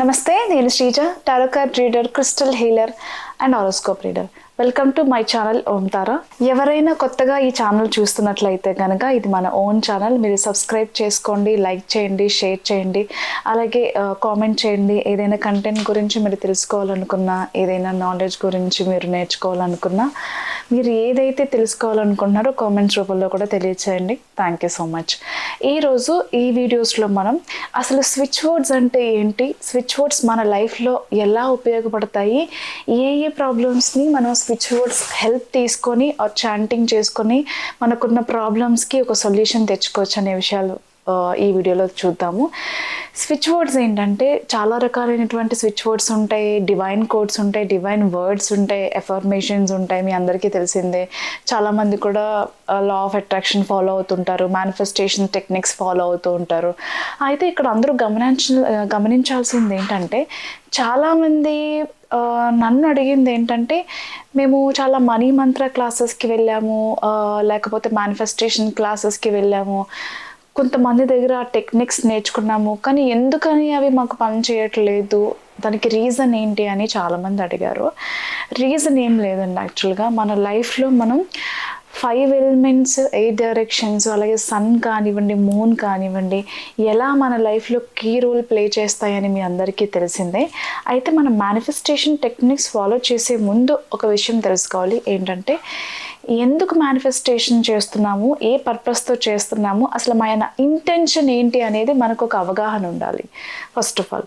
నమస్తే నేను Sreeja tarot card reader crystal healer and horoscope reader. Welcome to my channel Om Tara ఎవరైనా కొత్తగా ఈ ఛానల్ చూస్తున్నట్లయితే కనుక ఇది మన ఓన్ ఛానల్ మీరు సబ్స్క్రైబ్ చేసుకోండి లైక్ చేయండి షేర్ చేయండి అలాగే కామెంట్ చేయండి. ఏదైనా కంటెంట్ గురించి మీరు తెలుసుకోవాలనుకున్నా ఏదైనా నాలెడ్జ్ గురించి మీరు నేర్చుకోవాలనుకున్నా మీరు ఏదైతే తెలుసుకోవాలనుకుంటున్నారో కామెంట్స్ రూపంలో కూడా తెలియచేయండి. థ్యాంక్ యూ సో మచ్ ఈరోజు ఈ వీడియోస్లో మనం అసలు స్విచ్ వర్డ్స్ అంటే ఏంటి? స్విచ్ వర్డ్స్ మన లైఫ్లో ఎలా ఉపయోగపడతాయి? ఏ ఏ ప్రాబ్లమ్స్ని మనం స్విచ్ బోర్డ్స్ హెల్ప్ తీసుకొని చాంటింగ్ చేసుకొని మనకున్న ప్రాబ్లమ్స్కి ఒక సొల్యూషన్ తెచ్చుకోవచ్చు అనే విషయాలు. ఈ వీడియోలో చూద్దాము. స్విచ్ వర్డ్స్ ఏంటంటే చాలా రకాలైనటువంటి స్విచ్ వర్డ్స్ ఉంటాయి. డివైన్ కోడ్స్ ఉంటాయి డివైన్ వర్డ్స్ ఉంటాయి ఎఫర్మేషన్స్ ఉంటాయి మీ అందరికీ తెలిసిందే. చాలామంది కూడా లా ఆఫ్ అట్రాక్షన్ ఫాలో అవుతుంటారు మేనిఫెస్టేషన్ టెక్నిక్స్ ఫాలో అవుతూ ఉంటారు. అయితే ఇక్కడ అందరూ గమనించ గమనించాల్సింది ఏంటంటే చాలామంది నన్ను అడిగింది ఏంటంటే మేము చాలా మనీ మంత్ర క్లాసెస్కి వెళ్ళాము లేకపోతే మేనిఫెస్టేషన్ క్లాసెస్కి వెళ్ళాము. కొంతమంది దగ్గర ఆ టెక్నిక్స్ నేర్చుకున్నాము కానీ ఎందుకని అవి మాకు పని చేయట్లేదు? దానికి రీజన్ ఏంటి అని చాలామంది అడిగారు. రీజన్ ఏం లేదండి యాక్చువల్గా మన లైఫ్లో మనం ఫైవ్ ఎలిమెంట్స్ ఎయిట్ డైరెక్షన్స్ అలాగే సన్ కానివ్వండి మూన్ కానివ్వండి ఎలా మన లైఫ్లో కీ రోల్ ప్లే చేస్తాయని మీ అందరికీ తెలిసిందే. అయితే మన మేనిఫెస్టేషన్ టెక్నిక్స్ ఫాలో చేసే ముందు ఒక విషయం తెలుసుకోవాలి. ఏంటంటే ఎందుకు మేనిఫెస్టేషన్ చేస్తున్నాము? ఏ పర్పస్తో చేస్తున్నాము? అసలు మన ఇంటెన్షన్ ఏంటి అనేది మనకు ఒక అవగాహన ఉండాలి. ఫస్ట్ ఆఫ్ ఆల్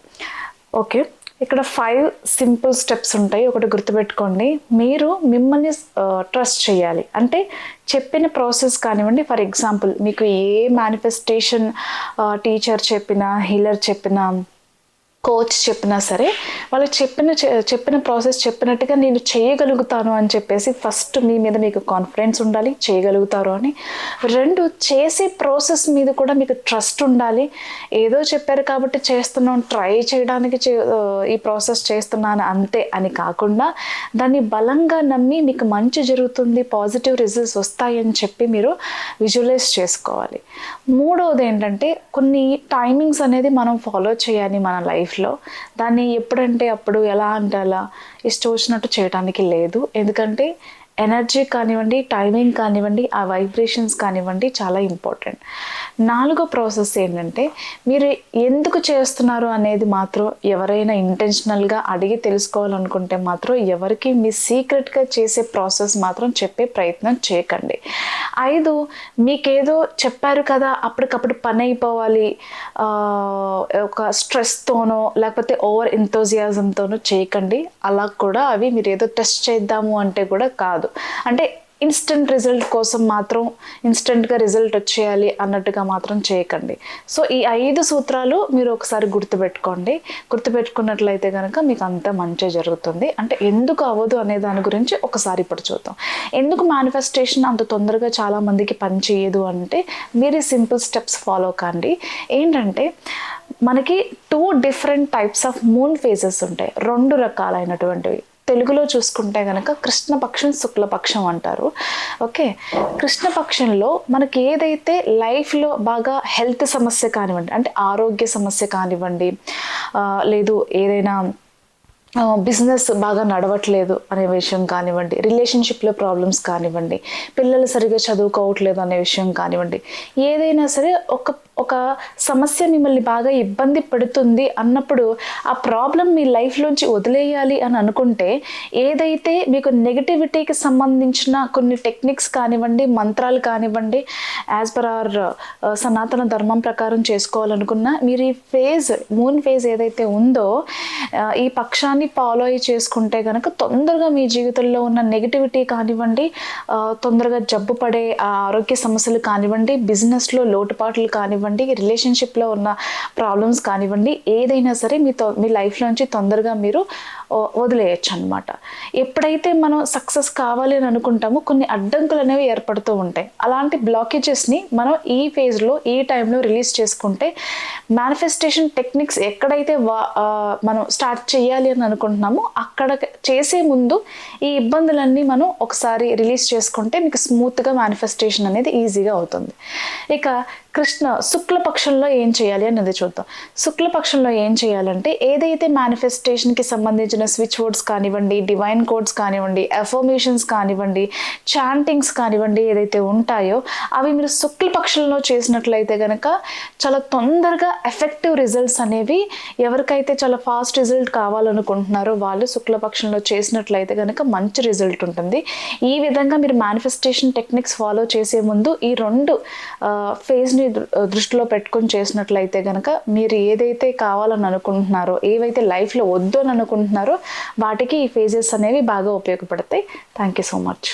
ఓకే ఇక్కడ ఫైవ్ సింపుల్ స్టెప్స్ ఉంటాయి. ఒకటి గుర్తుపెట్టుకోండి. మీరు మిమ్మల్ని ట్రస్ట్ చేయాలి. అంటే చెప్పిన ప్రాసెస్ కానివ్వండి. ఫర్ ఎగ్జాంపుల్ మీకు ఏ మేనిఫెస్టేషన్ టీచర్ చెప్పినా హీలర్ చెప్పినా కోచ్ చెప్పినా సరే వాళ్ళు చెప్పిన చె- చెప్పిన ప్రాసెస్ చెప్పినట్టుగా నేను చేయగలుగుతాను అని చెప్పేసి ఫస్ట్ మీ మీద మీకు కాన్ఫిడెన్స్ ఉండాలి చేయగలుగుతారు అని. రెండు చేసే ప్రాసెస్ మీద కూడా మీకు ట్రస్ట్ ఉండాలి. ఏదో చెప్పారు కాబట్టి చేస్తున్నాం ట్రై చేయడానికి చే- ఈ ప్రాసెస్ చేస్తున్నాను అంతే అని కాకుండా దాన్ని బలంగా నమ్మి మీకు మంచి జరుగుతుంది పాజిటివ్ రిజల్ట్స్ వస్తాయని చెప్పి మీరు విజువలైజ్ చేసుకోవాలి. మూడవది ఏంటంటే కొన్ని టైమింగ్స్ అనేది మనం ఫాలో చేయాలి మన లైఫ్ లైఫ్లో. దాన్ని ఎప్పుడంటే అప్పుడు ఎలా అంటే అలా ఇష్టం వచ్చినట్టు చేయడానికి లేదు. ఎందుకంటే ఎనర్జీ కానివ్వండి టైమింగ్ కానివ్వండి ఆ వైబ్రేషన్స్ కానివ్వండి చాలా ఇంపార్టెంట్ నాలుగో ప్రాసెస్ ఏంటంటే మీరు ఎందుకు చేస్తున్నారు అనేది మాత్రం ఎవరైనా ఇంటెన్షనల్గా అడిగి తెలుసుకోవాలనుకుంటే మాత్రం ఎవరికి మీ సీక్రెట్గా చేసే ప్రాసెస్ మాత్రం చెప్పే ప్రయత్నం చేయకండి. ఐదు మీకేదో చెప్పారు కదా అప్పటికప్పుడు పని అయిపోవాలి ఒక స్ట్రెస్తోనో లేకపోతే ఓవర్ ఎంతోజియాజంతోనో చేయకండి. అలా కూడా అవి మీరు ఏదో టెస్ట్ చేద్దాము అంటే కూడా కాదు. అంటే ఇన్స్టెంట్ రిజల్ట్ కోసం మాత్రం ఇన్స్టెంట్గా రిజల్ట్ వచ్చేయాలి అన్నట్టుగా మాత్రం చేయకండి. సో ఈ ఐదు సూత్రాలు మీరు ఒకసారి గుర్తుపెట్టుకోండి. గుర్తుపెట్టుకున్నట్లయితే కనుక మీకు అంతా మంచి జరుగుతుంది. అంటే ఎందుకు అవ్వదు అనే దాని గురించి ఒకసారి ఇప్పుడు చూద్దాం. ఎందుకు మేనిఫెస్టేషన్ అంత తొందరగా చాలా మందికి పని చేయదు అంటే మీరు సింపుల్ స్టెప్స్ ఫాలో కండి. ఏంటంటే మనకి two different types of moon phases ఉంటాయి. రెండు రకాలైనటువంటివి. తెలుగులో చూసుకుంటే కనుక కృష్ణపక్షం శుక్లపక్షం అంటారు. ఓకే? కృష్ణపక్షంలో మనకి ఏదైతే లైఫ్లో బాగా హెల్త్ సమస్య కానివ్వండి అంటే ఆరోగ్య సమస్య కానివ్వండి లేదు ఏదైనా బిజినెస్ బాగా నడవట్లేదు అనే విషయం కానివ్వండి రిలేషన్షిప్లో ప్రాబ్లమ్స్ కానివ్వండి పిల్లలు సరిగా చదువుకోవట్లేదు అనే విషయం కానివ్వండి ఏదైనా సరే ఒక ఒక సమస్య మిమ్మల్ని బాగా ఇబ్బంది పెడుతుంది అన్నప్పుడు ఆ ప్రాబ్లం మీ లైఫ్లోంచి వదిలేయాలి అని అనుకుంటే ఏదైతే మీకు నెగిటివిటీకి సంబంధించిన కొన్ని టెక్నిక్స్ కానివ్వండి మంత్రాలు కానివ్వండి యాజ్ పర్ ఆర్ సనాతన ధర్మం ప్రకారం చేసుకోవాలనుకున్నా మీరు ఈ ఫేజ్ మూన్ ఫేజ్ ఏదైతే ఉందో uh, ఈ పక్షాన్ని ఫాలో అయ్యి చేసుకుంటే కనుక తొందరగా మీ జీవితంలో ఉన్న నెగిటివిటీ కానివ్వండి uh, తొందరగా జబ్బు పడే ఆ ఆరోగ్య సమస్యలు కానివ్వండి బిజినెస్లో లోటుపాట్లు కానివ్వండి రిలేషన్షిప్లో ఉన్న ప్రాబ్లమ్స్ కానివ్వండి ఏదైనా సరే మీ తొ- మీ లైఫ్లోంచి తొందరగా మీరు వదిలేయచ్చు అనమాట ఎప్పుడైతే మనం సక్సెస్ కావాలి అని అనుకుంటామో కొన్ని అడ్డంకులు అనేవి ఏర్పడుతూ ఉంటాయి. అలాంటి బ్లాకేజెస్ని మనం ఈ ఫేజ్లో ఈ టైంలో రిలీజ్ చేసుకుంటే మేనిఫెస్టేషన్ టెక్నిక్స్ ఎక్కడైతే వా- మనం స్టార్ట్ చేయాలి అని అనుకుంటున్నామో అక్కడ చేసే ముందు ఈ ఇబ్బందులన్నీ మనం ఒకసారి రిలీజ్ చేసుకుంటే మీకు స్మూత్గా మేనిఫెస్టేషన్ అనేది ఈజీగా అవుతుంది. ఇక కృష్ణ శుక్లపక్షంలో ఏం చేయాలి అనేది చూద్దాం. శుక్లపక్షంలో ఏం చేయాలంటే ఏదైతే మేనిఫెస్టేషన్కి సంబంధించిన స్విచ్ వర్డ్స్ కానివ్వండి డివైన్ కోడ్స్ కానివ్వండి అఫర్మేషన్స్ కానివ్వండి చాంటింగ్స్ కానివ్వండి ఏదైతే ఉంటాయో అవి మీరు శుక్లపక్షంలో చేసినట్లయితే కనుక చాలా తొందరగా ఎఫెక్టివ్ రిజల్ట్స్ అనేవి ఎవరికైతే చాలా ఫాస్ట్ రిజల్ట్ కావాలనుకుంటున్నారో వాళ్ళు శుక్లపక్షంలో చేసినట్లయితే కనుక మంచి రిజల్ట్ ఉంటుంది. ఈ విధంగా మీరు మేనిఫెస్టేషన్ టెక్నిక్స్ ఫాలో చేసే ముందు ఈ రెండు ఫేజ్ని దృష్టిలో పెట్టుకొని చేసినట్లయితే కనుక మీరు ఏదైతే కావాలని అనుకుంటున్నారో ఏవైతే లైఫ్లో వద్దు అని అనుకుంటున్నారో వాటికి ఈ ఫేజెస్ అనేవి బాగా ఉపయోగపడతాయి. Thank you so much